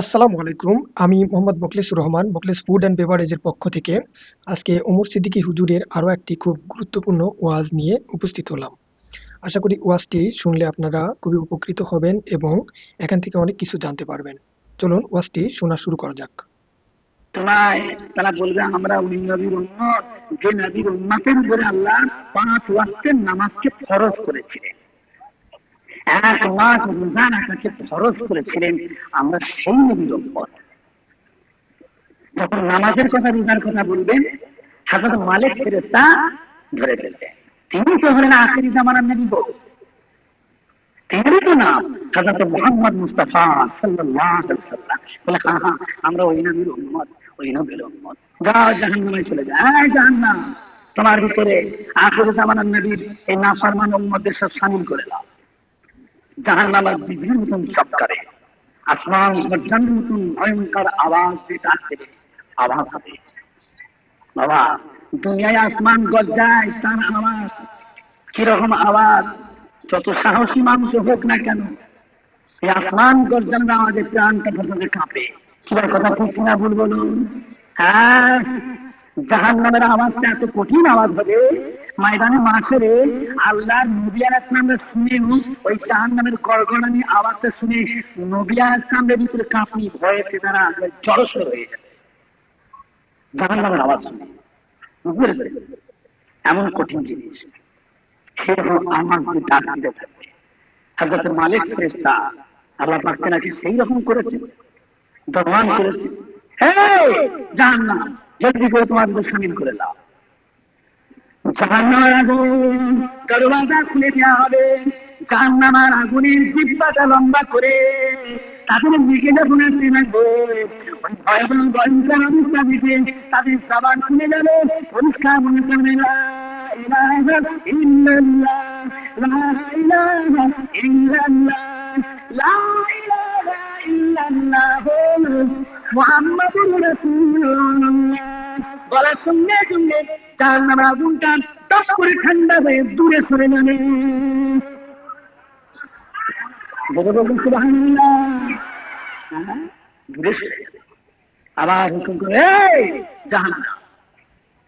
আসসালামু আলাইকুম। আমি মোহাম্মদ মোখলেসুর রহমান, মোখলেস ফুড অ্যান্ড বেভারেজের পক্ষ থেকে আজকে ওমর সিদ্দিকী হুজুরের আরও একটি খুব গুরুত্বপূর্ণ ওয়াজ নিয়ে উপস্থিত হলাম। আশা করি ওয়াজটি শুনলে আপনারা খুবই উপকৃত হবেন এবং এখান থেকে অনেক কিছু জানতে পারবেন। চলুন ওয়াজটি শোনা শুরু করা যাক। তারা বলবে, আমরা ওই নবীর উন্মত যে নবীর উন্মতের উপরে আল্লাহ পাঁচ ওয়াক্তের নামাজকে ফরজ করেছিলেন। এক মাস রোজা রাখাকে ফরজ করেছিলেন, আমরা সেই নবীর উন্মত যখন নামাজের কথা, রোজার কথা বলবেন, হাজরত মালিক ফেরেস্তা ধরে ফেলবেন। তিনি তো হলেন আখেরি জামানার নবী গো। তিনি তো মুহাম্মদ মুস্তাফা সাল্লাম বলে আমরা ওই নবীর ওই নবীর যাও চলে তোমার ভিতরে আখির জামানার নবীর এই নাফরমান উম্মতদের সব শামিল করে দাও। জাহান্নামের বিজলির মতন চমকারে। আসমান গর্জনের মতন ভয়ঙ্কর আওয়াজ দিয়ে ডাক দেবে আওয়াজ হবে। বাবা, দুনিয়ায় আসমান গর্জায় তার আওয়াজ, কীরকম আওয়াজ, যত সাহসী মানুষ হোক না কেন, এই আসমান গর্জনের আওয়াজে প্রাণটা ভেতরে কাঁপে। কিবার কথা ঠিক কিনা ভুল বলুন? হ্যাঁ জাহান নামের আওয়াজটা এত কঠিন আওয়াজ হবে। ময়দানে মাসেরে আল্লাহর নবী আল ইসলামরা শুনেও ওই জাহান নামের গড়গড়ানি আওয়াজটা শুনে নবী আল ইসলামের ভিতরে কাঁপনি, ভয়েতে তারা জড়সড় হয়ে যাবে জাহান নামের আওয়াজ শুনে। বুঝতে এমন কঠিন জিনিস। সেরকম আমার ডাক দিতে থাকবে। হজরত মালিক ফেরেস্তা আল্লাহ পাককে নাকি সেই রকম করেছে দরমান করেছে জান না জলদি করে তোমার ভিতরে সামিল করে দাও। জাহান্নামের আগুন দরওয়াজা খুলে দেওয়া হবে জাহান্নামের আগুনের জিব্বাটা লম্বা করে তাদের দিকে যখন আসতে ওই ভয়াবহ ভয়ঙ্কর অবস্থা দিকে তাদের সাবান খুলে যাবে পরিষ্কার মনে করবে না ইলাহা ইল্লাল্লাহ লা ইলাহা ইল্লাল্লাহ লা ইলাহা ইল্লাল্লাহ মুহাম্মাদুর রাসূলুল্লাহ বলা শুনলে শুনলে জাহান্নামের আগুনটা টপ করে ঠান্ডা হয়ে দূরে সরে হ্যাঁ, যাবে আবার হুকুম করে জাহান্নাম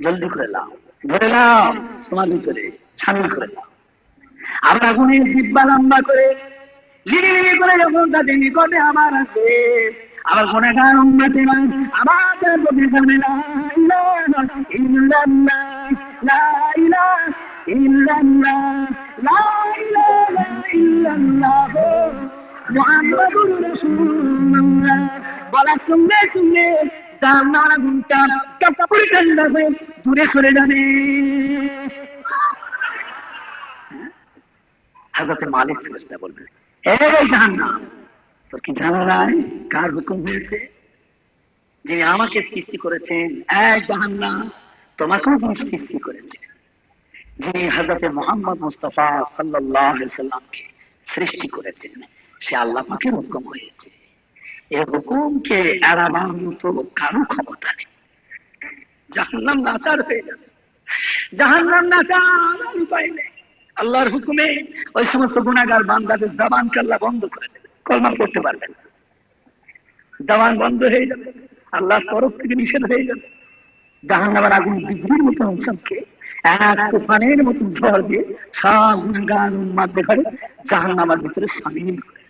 জলদি করে লাও ধরে নাও তোমার ভিতরে সামিল করে নাও আবার আগুনের জিব্বা লম্বা করে লিড়ি লিড়ি করে যখন তাদের নিকটে আবার আসবে আবার গুণাগার উন্নতিরা আবার প্রতি সামনে লা ইলাহা ইল্লাল্লাহ, লা ইলাহা ইল্লাল্লাহ, লা ইলাহা ইল্লাল্লাহ। মুহাম্মাদুর রাসূলুল্লাহ। বলার সঙ্গে সঙ্গে জাহান্নামের আগুনটা কাপড় ঠান্ডা হয়ে সরে যাবে। হাজরতে মালিক ফেরেশতা বলবেন এই জাহান্নাম তোর কি নাই কার হুকুম হয়েছে? আমাকে সৃষ্টি করেছেন, এক তোমাকেও যিনি সৃষ্টি করেছেন। যিনি মোহাম্মদ মুস্তফা সাল্লাহ সাল্লামকে সৃষ্টি করেছেন, সে আল্লাহ হুকুম হয়েছে। এই হুকুমকে এড়াবার মতো কারও ক্ষমতা নেই। জাহান্নাম নাচার হয়ে যাবে। জাহান্নাম নাচার উপায় নেই। আল্লাহর হুকুমে ওই সমস্ত গুণাগার বান্দাদের জবানকে আল্লাহ বন্ধ করে দেবে। কলমা করতে পারবে না। জবান বন্ধ হয়ে যাবে, আল্লাহর তরফ থেকে নিষেধ হয়ে যাবে। জাহান্নামের আগুন বিজলির মতন অংশকে এক তুফানের মতন ঝড় দিয়ে সব গুণগান উন্মাদ দেখারে জাহান্নামের ভিতরে সামিল করে।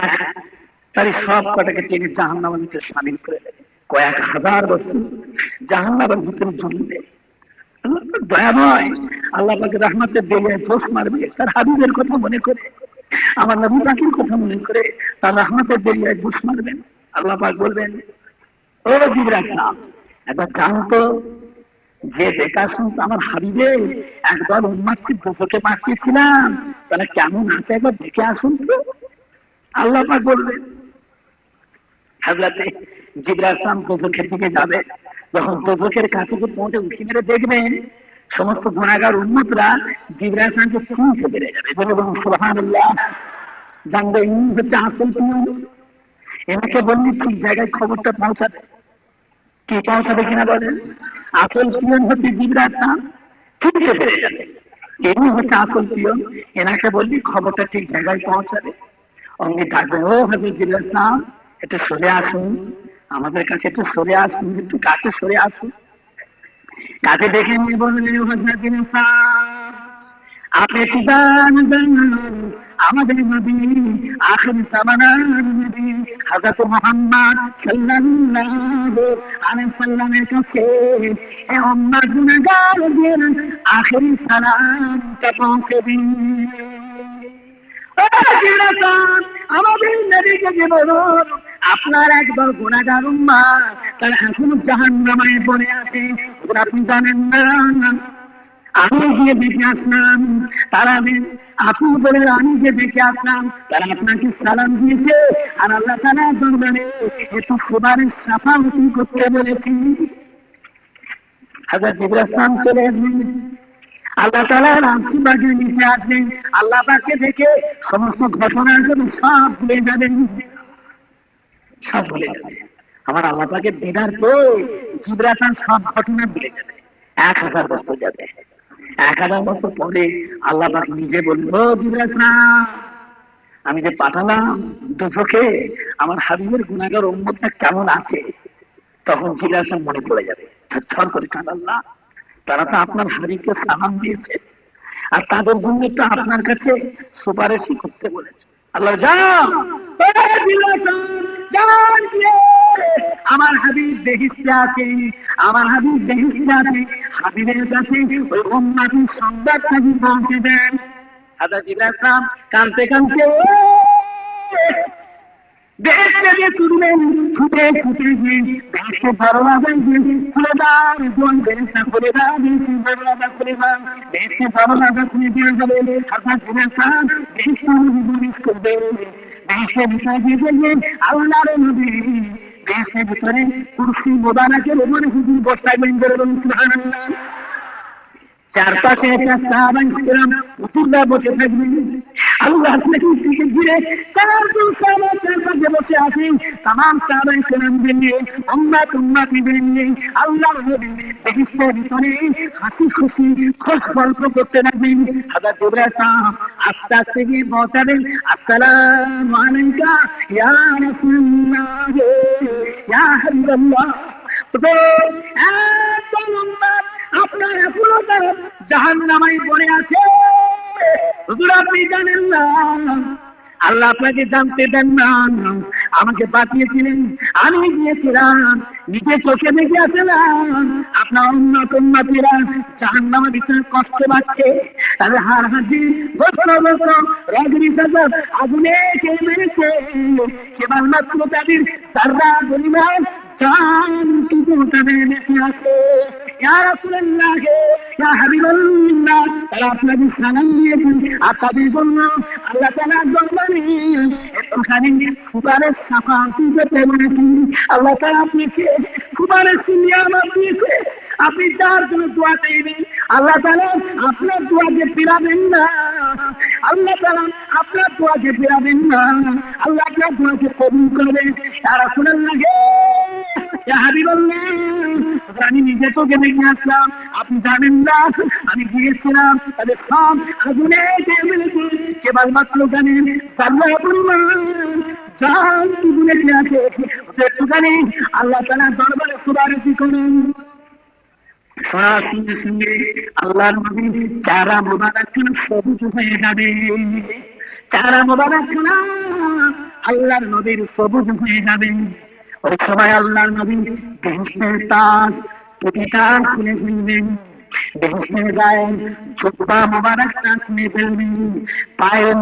এক তারই সব কটাকে টেনে জাহান্নামের ভিতরে সামিল করে দেবে। কয়েক হাজার বছর জাহান্নামের ভিতরে তো দয়াময়, আল্লাহ পাকে রহমতের বেলে জোশ মারবে, তার হাবিবের কথা মনে করে। আমার নবী পাখির কথা মনে করে তার রহমতের বেরিয়ে জোশ মারবেন, আল্লাহ পাক বলবেন, ও জিবরা ইসলাম একবার জানতো যে বেকার শুনতো আমার হাবিবে একদল উন্মাদকে দুপকে পাঠিয়েছিলাম তাহলে কেমন আছে একবার দেখে আসুন তো। আল্লাহ পাক বলবেন, হাজরাতে জিবরা ইসলাম দোজখের দিকে যাবে, যখন দোজখের কাছে যে পৌঁছে উঠি মেরে দেখবেন সমস্ত গুণাগার উন্মতরা জিবরা ইসলামকে চিনতে পেরে যাবে। সুবহানাল্লাহ, জানবে ইনি হচ্ছে আসল পিয়ন এনাকে বললি ঠিক জায়গায় খবরটা পৌঁছাবে। কি পৌঁছাবে কিনা বলেন? আসল পিয়ন হচ্ছে জিবরা ইসলাম চিনতে পেরে যাবে। যিনি হচ্ছে আসল পিয়ন, এনাকে বললি খবরটা ঠিক জায়গায় পৌঁছাবে। অমনি ডাকবেন ও হাবিব জিবরা ইসলাম একটু সরে আসুন। আমাদের কাছে একটু সরে আসুন, একটু কাছে সরে আসুন। কাছে দেখে নিয়ে বললেন আপনি জান, আমাদের নবী আখির জামানার নবী হযরত মুহাম্মদ সাল্লাল্লাহু আলাইহি সাল্লামের কাছে এই উম্মাহ গুনাহগারদের আখিরি সালামটা পৌঁছে দিন। আপনার একবার গুণাগার উম্মা, তারা এখনও জাহান নামায় পড়ে আছে। আপনি জানেন না। আমি গিয়ে দেখে আসলাম, তারা আপনি বলে আমি যে দেখে আসলাম, তারা আপনাকে সালাম দিয়েছে। আর আল্লাহ তালা দরবারে একটু সুবারের সাফাহতি করতে বলেছি। হাজার জিবরা চলে আসবেন আল্লাহ তালা রামসিবাগের নিচে আসবেন আল্লাহ পাকে দেখে সমস্ত ঘটনাগুলো সব ভুলে যাবেন। সব ভুলে যাবে আমার আল্লাহ পাকে দিদার পর জিব্রাসান সব ঘটনা ভুলে যাবে। এক হাজার বছর যাবে। এক হাজার বছর পরে আল্লাহ পাক নিজে বলল জিব্রাসান আমি যে পাঠালাম দুচোখে আমার হাবিবের গুণাগার উম্মতটা কেমন আছে? তখন জিজ্ঞাসা মনে পড়ে যাবে। ছর করে কাঁদাল্লাহ তারা তো আপনার হাবিবকে সালাম দিয়েছে। আর তাদের জন্য তো আপনার কাছে সুপারিশই করতে বলেছে। আল্লাহ যান আমার হাবিব আছে, আমার হাবিব আছে। হাবিবের কাছে ওই উম্মাতির সংবাদটা কি পৌঁছে দেন। হাজা জিলাসাম কানতে কানতে আল্লাহর বেশি ভিতরে উপরে হুজুর বসাইবেন চারপাশে একটা বসে থাকবেন। আল্লাহ ভিতরে হাসি খুশি করতে আস্তে আস্তে গিয়ে পৌঁছাবেন আসসালামু আলাইকা, ইয়া তো আপনার এখনও পড়ে আছে। আপনি জানেন না। আল্লাহ আপনাকে জানতে দেন না। আমাকে পাঠিয়েছিলেন আমি গিয়েছিলাম। নিজে চোখে দেখে আসলাম আপনার উন্নত উন্নতিরা জাহান নামের ভিতরে কষ্ট পাচ্ছে। তাদের হার হাতি বছর বছর রজনী শাসক আগুনে খেয়ে মেরেছে। কেবলমাত্র তাদের তাদের বেঁচে আছে। তারা আপনাকে সালাম দিয়েছেন। আর তাদের জন্য আল্লাহ তাআলা দরবারে সুপারের বলেছেন আল্লাহ আপনাকে সুপারের নিয়ামত দিয়েছে আপনি যার জন্য দোয়া চাইবেন, আল্লাহ তাআলা আপনার দোয়াকে ফিরাবেন না। আল্লাহ তাআলা আপনার দোয়াকে ফিরাবেন না। আল্লাহ আপনার দোয়াকে কবুল করবেন। ইয়া রাসূলুল্লাহ ইয়া হাবিবাল্লাহ আমি নিজে তোকে দেখে আসলাম। আপনি জানেন না, আমি গিয়েছিলাম তাদের সব আগুনে কেবলমাত্র সাল্লাহ পরিমাণ জান বলেছে আছে একটুখানি আল্লাহ তালা দরবারে সুপারিশি করুন। আল্লাহর নবী চারা মোবারক সবুজ হয়ে যাবে। চারা মোবারক আল্লাহর নবীর সবুজ হয়ে যাবে। ওই সময় আল্লাহর নবী বেহেশতের তাজ টুপিটা খুলে ফেলবেন। পায়ের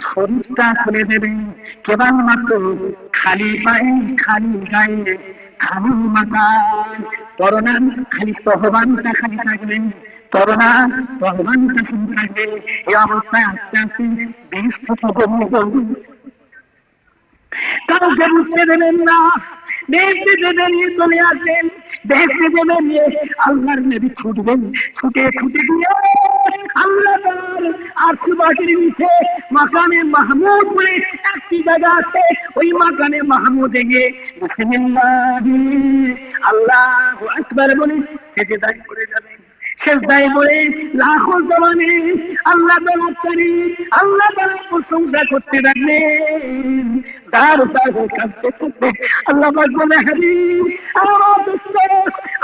শরীরটা খুলে দেবেন। কেবলমাত্র খালি পায়ে, খালি গায়ে খালি মাথায় করোনা খালি তহবানটা খালি থাকবেন করোনা তহবানটা শুরু থাকবে। এই অবস্থায় আস্তে আস্তে কাউকে বুঝতে দেবেন না নিয়ে চলে আসবেন নিয়ে আল্লাহর ছুটবেন, ছুটে ছুটে আল্লাহ তার আর সুবাকের নিচে মাহমুদ বলে একটি জায়গা আছে, ওই মাকানে মাহমুদে গিয়ে বিসমিল্লাহ আল্লাহ আকবার বলে সেজেদায় পড়ে যাবেন। শেষদায় বলে লাখো জমানে আল্লাহ তালার তারিফ আল্লাহ তালার প্রশংসা করতে থাকলেন যার যার কাঁদতে থাকবে। আল্লাহ পাক বলে, হাবিব, আমার দোস্ত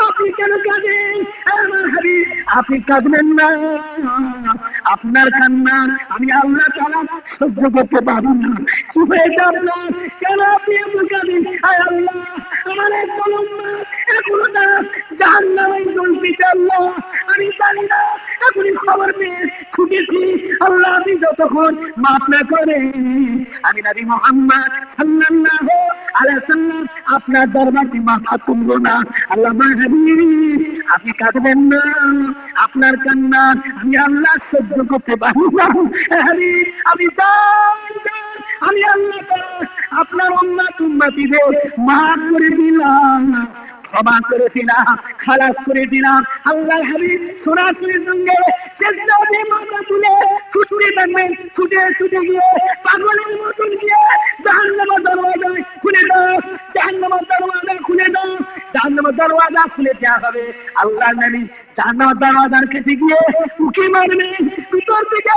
আপনি কেন কাঁদেন? আমার হাবিব, আপনি কাঁদবেন না। আপনার কান্না আমি আল্লাহ তালা সহ্য করতে পারব না। হয়ে যাব না কেন আপনি এত কাঁদেন? আয় আল্লাহ, আমার একদম এখনও তারা জাহান নামে জ্বলতেছে আল্লাহ। আমি জানি না, এখনই খবর পেয়ে ছুটেছি আল্লাহ আপনি যতক্ষণ মাফ না করে আমি নবী মোহাম্মদ সাল্লাল্লাহু আলাইহি সাল্লাম আপনার দরবারে মাথা তুলবো না। আল্লাহ মাহাবি আপনি কাঁদবেন না, আপনার কান্না আমি আল্লাহ সহ্য করতে পারি না। আমি আমি আল্লাহ আপনার উম্মাত উম্মাতিদের মাফ করে দিলাম। ক্ষমা করে দিলাম, খালাস করে দিলাম। আল্লাহ হাবিব সরাসরি সঙ্গে তুলে ছুটতে থাকবেন ছুটে ছুটে গিয়ে পাগলের মতন গিয়ে দরওয়াজা খুলে দাও, জাহান্নামের দরওয়াজা খুলে দাও দরওয়াজা খুলে দেওয়া হবে। আল্লাহ নবী দরওয়াজার কাছে গিয়ে উকি ভিতর থেকে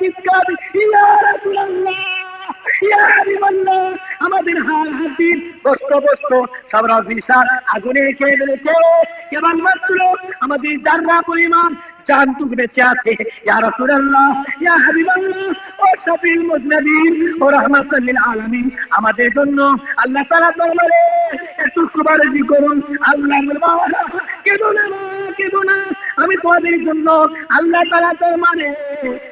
চিৎকার আমাদের হাল হাতির বস্ত বস্ত, সব রাজিসার আগুনে খেয়ে ফেলেছে। কেবল মাত্র আমাদের জাররা পরিমাণ জানতুক বেঁচে আছে। ইয়া হাবিবাল্লাহ, ও মুজনাবিন ও আমাদের জন্য আল্লাহ তাআলা দরবারে একটু সুপারিশ করুন। আল্লাহ বাবা কেঁদো না কেঁদো না। আমি তোমাদের জন্য আল্লাহ তাআলা দরবারে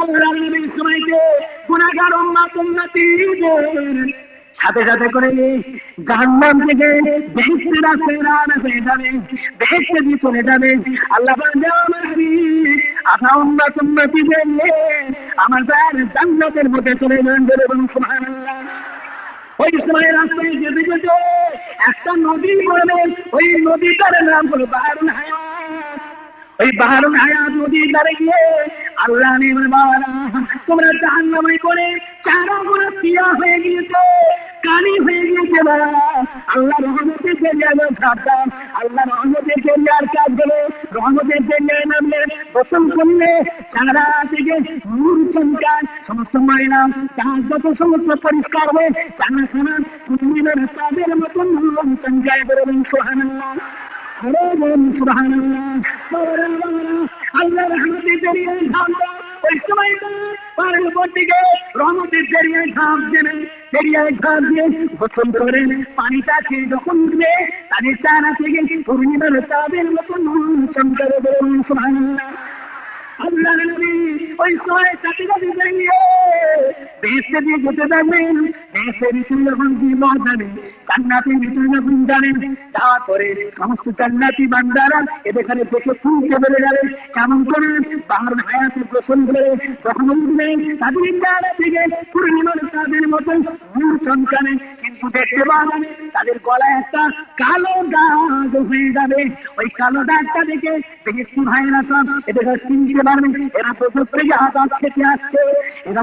আল্লাহ নবীর সময়তে গুনাহগার উম্মাত উম্মতিদের সাথে সাথে করে জাহান্নাম থেকে রাস্তায় হয়ে যাবে, বেহেশতে দিয়ে চলে যাবে। আল্লাহ আপনার আমার দয়ার জান্নাতের মধ্যে চলে যান বলে বলুন, সুবহানাল্লাহ। ওই সময় রাস্তায় যেতে যেতে একটা নদী পড়বে, ওই নদীটার নাম হলো বাহারুল হায়াত। ওই বাহারুল হায়াত নদীর ধারে গিয়ে আল্লাহ তোমরা জাহান্নামে করে চারা গুলো সিয়া হয়ে গিয়েছে কানি হয়ে গিয়েছে বাবা। আল্লাহ রহমতের জেরিয়া ছাড়তাম আল্লাহ রহমতের জেরিয়ার কাজ হলো রহমতের জেরিয়ায় নামলে গোসল করলে চারা থেকে নূর চমকায়, সমস্ত ময়লা, তার যত সমস্ত পরিষ্কার হয়ে চানা খানা কুমিরের চাঁদের মতন চমকায় বলবেন সোহানাল্লাহ আল্লাহ জরিয়ে ঝাঁপ দেবে দরিয়ায় ঝাঁপ দিয়ে গোসল চারা থেকে পূর্ণিমার চাঁদের মতন চমকারে বলুন, সুবহানাল্লাহ। আল্লাহ নবী ওই সময় সাথে সাথে দাঁড়িয়ে বেহেশতে দিয়ে যেতে থাকবেন বেহেশতের ভিতরে যখন কি যাবে, জান্নাতের ভিতরে যখন যাবেন যাওয়ার পরে সমস্ত জান্নাতি বান্দারা এদের এখানে দেখে ফুলতে বেড়ে যাবে। কেমন করে? বাহার হায়াতে গোসল করে যখন উঠবে, তাদের চারা থেকে পূর্ণিমার চাঁদের মতো নূর চমকানে কিন্তু দেখতে পাওয়া যাবে তাদের গলায় একটা কালো দাগ হয়ে যাবে। ওই কালো দাগটা দেখে বেহেস্তি ভাইয়েরা সব এদের চিনতে পারবে। এরা প্রযোগ থেকে আদাব খেতে আসছে। এরা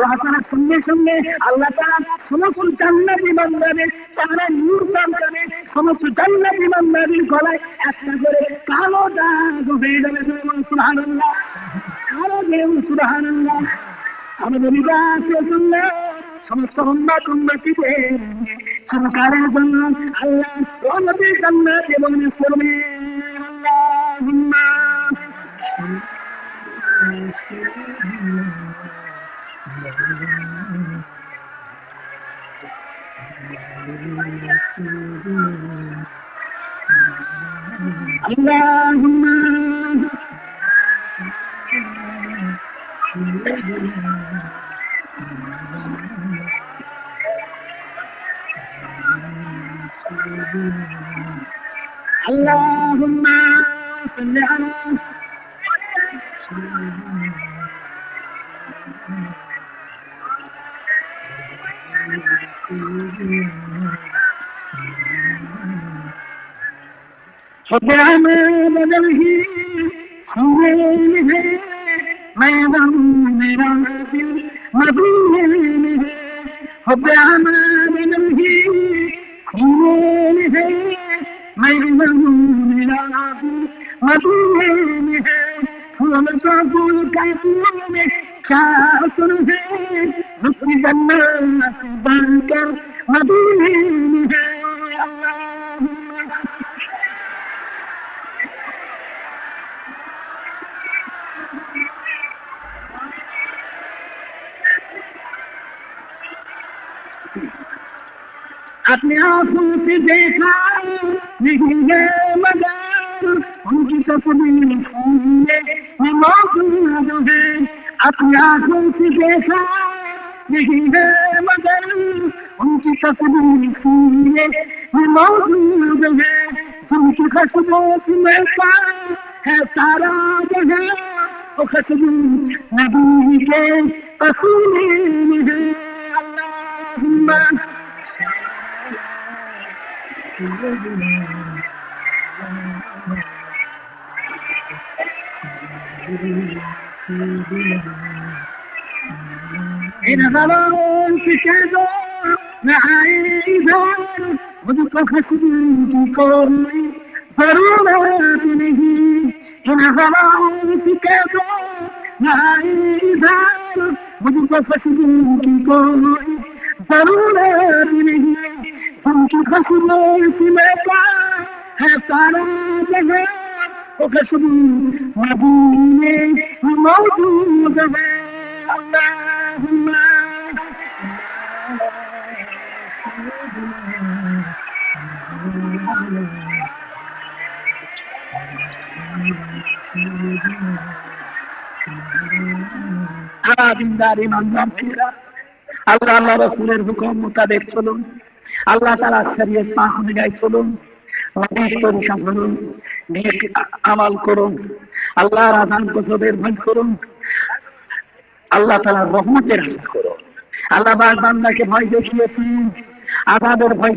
দোয়া সঙ্গে সঙ্গে আল্লাহ তারা সমস্ত জান্নাতি বান্দাদের চারা নূর চমকাবে সমস্ত জান্নাতি বান্দাদের গলায় একটা করে কালো দাগ হয়ে যাবে সুবহানাল্লাহ। আরও যেমন সুবহানাল্লাহ। আমাদের বিবাহ শুনলে সমস্ত উন্মাত উন্নতিদের সরকারের জন্য আল্লাহ রহমতের জান্নাত এবং করবে। আল্লাহুম্মা। اللهم اللهم صل على خدع وبعمل بدله سويله ميضا من عرف مظلمه وبعمل بدله سويله ميضا من عرف مظلمه هو مصعب الكافر शासन है रुक जन्नत से बनकर मदीन है अल्लाहुम्मा अपने आंखों से देखा नहीं है मगर onde só sobrinhas fugir, e morto ver, a piada se deixa, ninguém vê mandando, é onde só sobrinhas fugir, e morto ver, onde só sobrinhas fugir, estará de ver, o resto na vida, a fugir, Allahumma, Allahumma, إن غلاهم سكدوا معايدا وذق خشيت قومي صاروا به إن غلاهم سكدوا معايدا وذق خشيت قومي صاروا به ترك خشيت مكان আল্লাহ আল্লাহ রসুলের হুকুম মোতাবেক চলুন। আল্লাহ তালা শরীয়ত পাহ অনুযায়ী চলুন। আমাল করুন। আল্লাহর ভয় করুন। আল্লাহ রহমতের আশা করুন। আল্লাহ বান্দাকে ভয় দেখিয়েছেন ভয়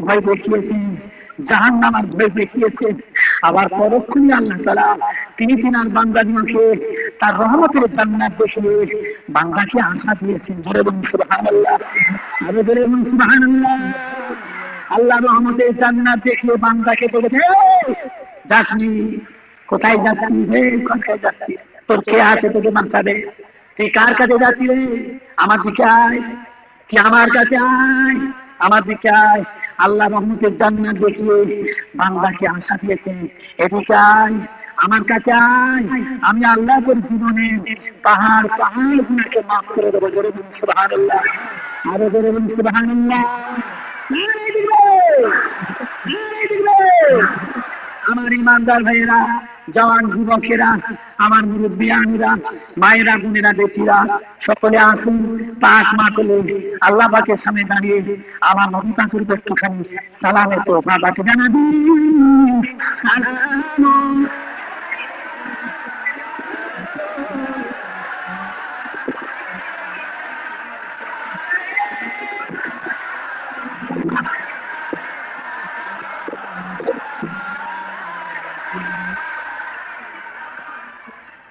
ভয় জাহান নামার ভয় দেখিয়েছেন। আবার পরক্ষণই আল্লাহ তালা তিনি তিনার বান্দাদিওকে তার রহমতের জান্নাত দেখিয়ে বান্দাকে আশা দিয়েছেন। বলুন সুবহানাল্লাহ। আরও বলুন আল্লাহ রহমতের জান্নাত দেখিয়ে বান্দাকে দেখে যাসনি, কোথায় যাচ্ছিস? হে, কোথায় যাচ্ছিস? তোর কে আছে তোকে বাঁচাবে? তুই কার কাছে যাচ্ছিস রে? আমার দিকে আয়। তুই আমার কাছে আয়। আমার দিকে আয়। আল্লাহ রহমতের জান্নাত দেখিয়ে বান্দাকে আশা দিয়েছে, এদিকে আয়, আমার কাছে আয়। আমি আল্লাহ তোর জীবনে পাহাড় পাহাড় গুণাকে মাফ করে দেবো। জোরে বলুন, সুবহানাল্লাহ। আরও জোরে বলুন নারে দিবে আমার ইমানদার ভাইয়েরা, জওয়ান যুবকেরা, আমার মুরব্বিয়ানিরা মায়েরা, বোনেরা, বেটিরা, সকলে আসুন, পাক মা করলে আল্লাহ পাকের সামনে দাঁড়িয়ে আমার নবী পাকের একটুখানি সালামে তো বাবাকে জানাবি। সালাম।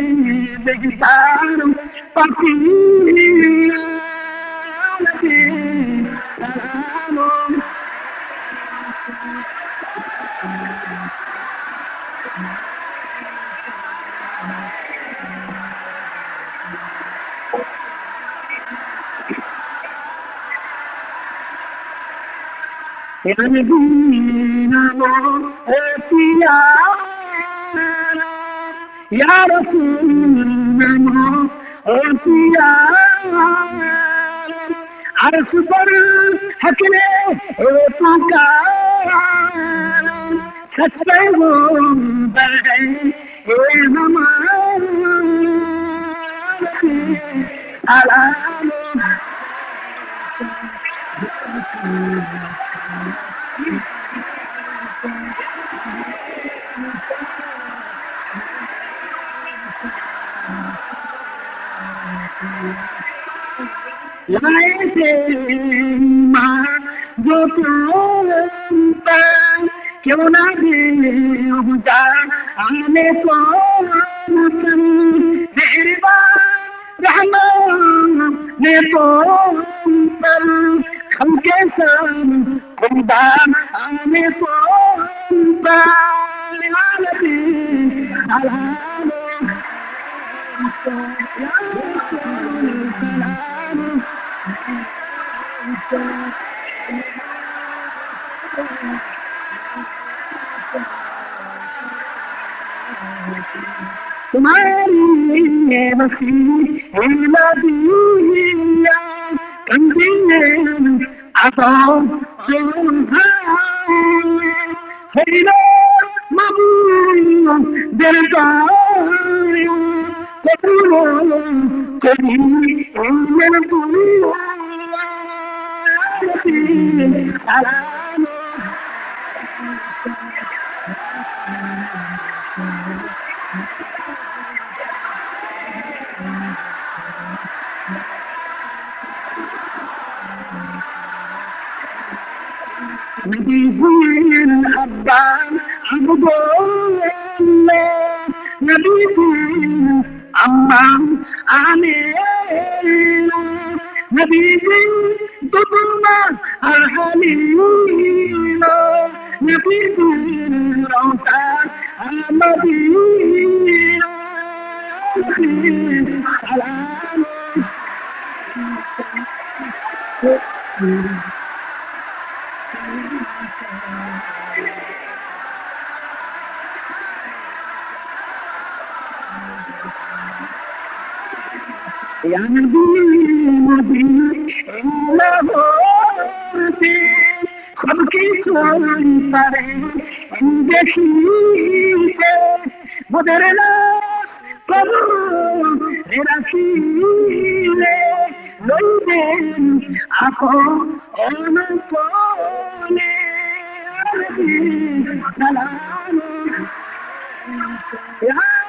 me gritaram Partiram aqui, salaram Ele me amor, é pior. يا رسول الله عرش پر حق نے پکارا سچ پہ وہ بڑے اے ہمارے سلام जो तुम पर क्यों ना दे जा आने को मेरी बात रहमान ने तो पर हम के संग खुदा आने तो पर सलाम सलाम तुम्हारी वसीला दिया कंदिए आता हेलो मबू दरदा कबूलो कभी Caralho! সব কিছু পারে দেখি মোদের কবু রাখিলে লইবেন আপন অনপনে সালাম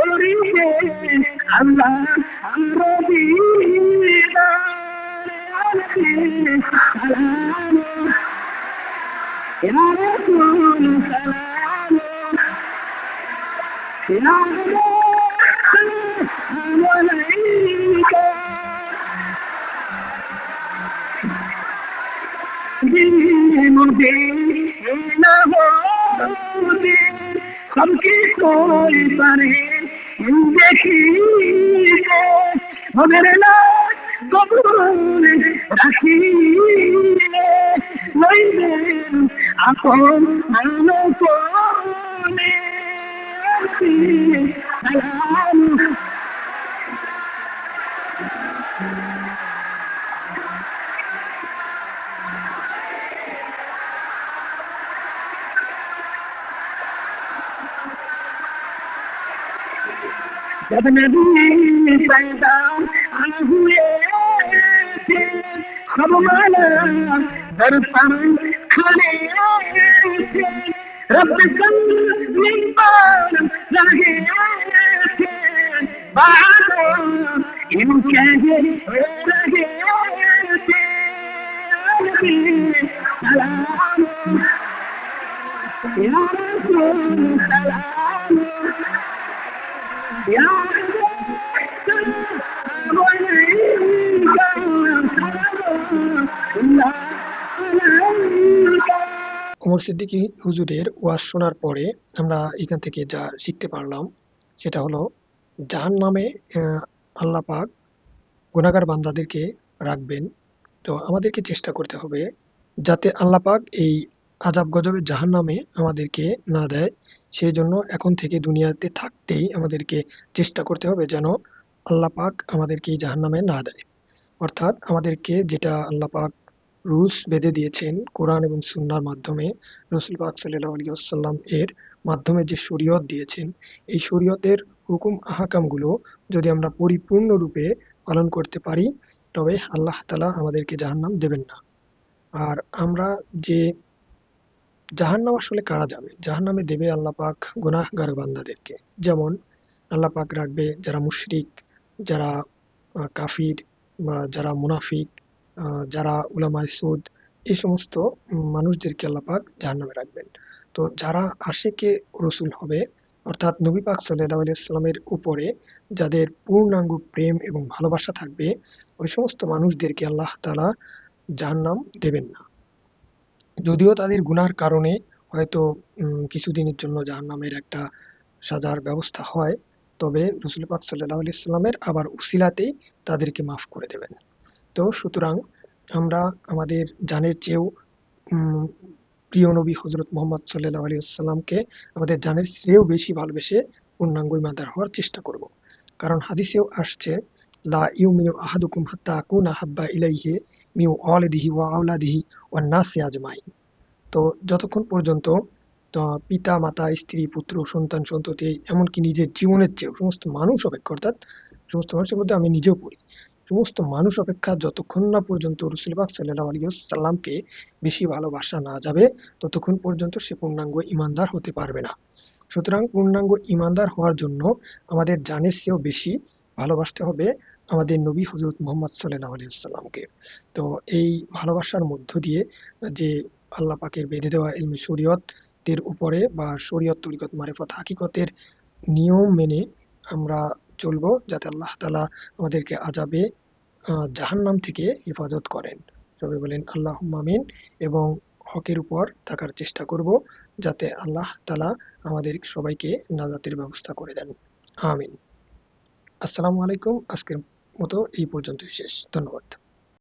করি হে আল্লাহ আমরা يا পারে। দেখিতে মনের जब नबी पैदा हुए थे सब माना दर्पण खड़े थे रब संग निबार लगे थे बारो इनके लगे थे नबी सलाम या रसूल সিদ্দিকী হুজুরের ওয়াজ শোনার পরে আমরা এখান থেকে যা শিখতে পারলাম, সেটা হলো জাহান নামে আল্লাহ পাক গুনাহগার বান্দাদেরকে রাখবেন, তো আমাদেরকে চেষ্টা করতে হবে যাতে আল্লাহ পাক এই আজাব গজবের জাহান নামে আমাদেরকে না দেয়। সেই জন্য এখন থেকে দুনিয়াতে থাকতেই আমাদেরকে চেষ্টা করতে হবে যেন আল্লাহ পাক আমাদেরকে এই জাহান নামে না দেয়। অর্থাৎ আমাদেরকে যেটা আল্লাহ পাক রুলস বেঁধে দিয়েছেন কোরআন এবং সুন্নার মাধ্যমে। রসুল পাক সাল্লাহ আলী আসাল্লাম এর মাধ্যমে যে শরীয়ত দিয়েছেন, এই শরীয়তের হুকুম আহাকামগুলো যদি আমরা পরিপূর্ণরূপে পালন করতে পারি, তবে আল্লাহ তালা আমাদেরকে জাহান্নাম দেবেন না। আর আমরা যে জাহান্নাম আসলে কারা যাবে? জাহান্নামে দেবে আল্লাহ পাক গুনাহগার বান্দাদেরকে। যেমন আল্লাহ পাক রাখবে যারা মুশরিক, যারা কাফির বা যারা মুনাফিক যারা উলামায়ে সুদ, এই সমস্ত মানুষদেরকে আল্লাহ পাক জাহান্নামে রাখবেন। তো যারা আশেকে রসুল হবে, অর্থাৎ নবী পাক সাল্লাল্লাহু আলাইহি সাল্লামের উপরে যাদের পূর্ণাঙ্গ প্রেম এবং ভালোবাসা থাকবে, ওই সমস্ত মানুষদেরকে আল্লাহ তাআলা জাহান্নাম দেবেন না। যদিও তাদের গুনার কারণে হয়তো কিছুদিনের জন্য জাহান্নামের একটা সাজার ব্যবস্থা হয়, তবে রসুল পাক সাল্লাহ আলি সাল্লামের আবার উসিলাতেই তাদেরকে মাফ করে দেবেন। সুতরাং আমরা আমাদের জানের চেয়েও প্রিয় নবী হজরত মোহাম্মদ সাল্লাহ আলী আমাদের জানের চেয়েও বেশি ভালোবেসে পূর্ণাঙ্গ ইমানদার হওয়ার চেষ্টা করব। কারণ হাদিসেও আসছে, লা আহাদুকুম হাত্তা আকুনা হাব্বা ইলাইহি মিউ নাসি তো যতক্ষণ পর্যন্ত পিতা, মাতা, স্ত্রী, পুত্র, সন্তান, সন্ততি, এমনকি নিজের জীবনের চেয়েও সমস্ত মানুষ অপেক্ষা, অর্থাৎ সমস্ত মানুষের মধ্যে আমি নিজেও পড়ি সমস্ত মানুষ অপেক্ষা যতক্ষণ না পর্যন্ত রসুল পাক সাল্লাহ আলী সাল্লামকে বেশি ভালোবাসা না যাবে, ততক্ষণ পর্যন্ত সে পূর্ণাঙ্গ ইমানদার হতে পারবে না। সুতরাং পূর্ণাঙ্গ ইমানদার হওয়ার জন্য আমাদের জানের চেয়েও বেশি ভালোবাসতে হবে আমাদের নবী হজরত মোহাম্মদ সাল্লাহ আলী সাল্লামকে তো এই ভালোবাসার মধ্য দিয়ে যে আল্লাহ পাকের বেঁধে দেওয়া ইলমে শরীয়তের উপরে বা শরীয়ত তরিকত মারিফত হাকিকতের নিয়ম মেনে আমরা চলবো, যাতে আল্লাহ তালা আমাদেরকে আজাবে জাহান্নাম থেকে হেফাজত করেন। সবাই বলেন আল্লাহ মামিন এবং হকের উপর থাকার চেষ্টা করব, যাতে আল্লাহ তালা আমাদের সবাইকে নাজাতের ব্যবস্থা করে দেন। আমিন। আসসালামু আলাইকুম। আজকের মতো এই পর্যন্তই শেষ। ধন্যবাদ।